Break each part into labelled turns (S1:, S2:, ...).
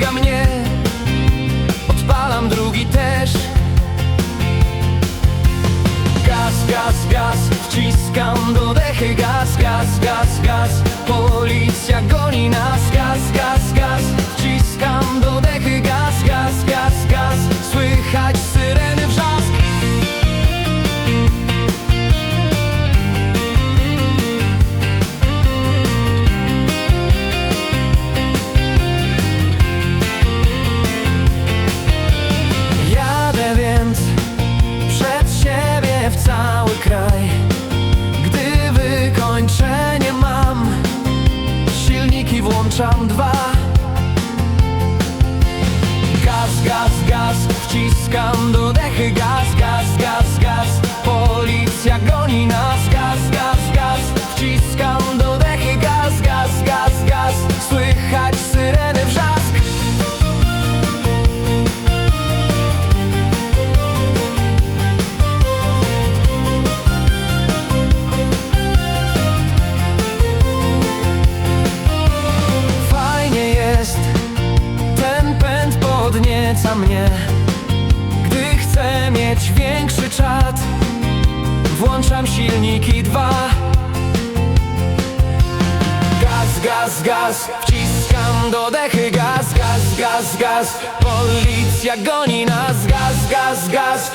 S1: ściga mnie. Odpalam drugi też. Gaz, gaz, gaz Wciskam do Włączam dwa. Gaz, gaz, gaz Wciskam do dechy. Gaz, gaz, gaz, gaz. Policja goni nas. Gaz, gaz podnieca mnie. Gdy chcę mieć większy czat Włączam silniki dwa. Gaz, gaz, gaz, wciskam do dechy Gaz, gaz, gaz, gaz, policja goni nas. Gaz, gaz, gaz,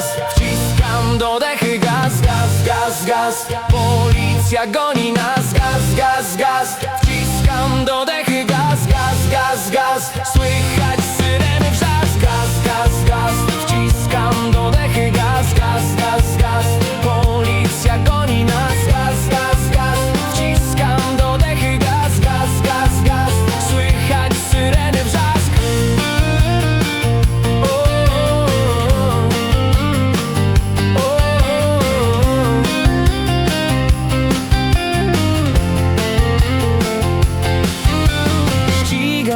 S1: gaz, wciskam do dechy Gaz, gaz, gaz, gaz, policja goni nas. Gaz, gaz, gaz,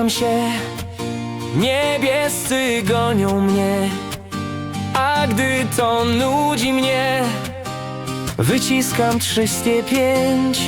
S1: Się, niebiescy gonią mnie A gdy to nudzi mnie Wyciskam 305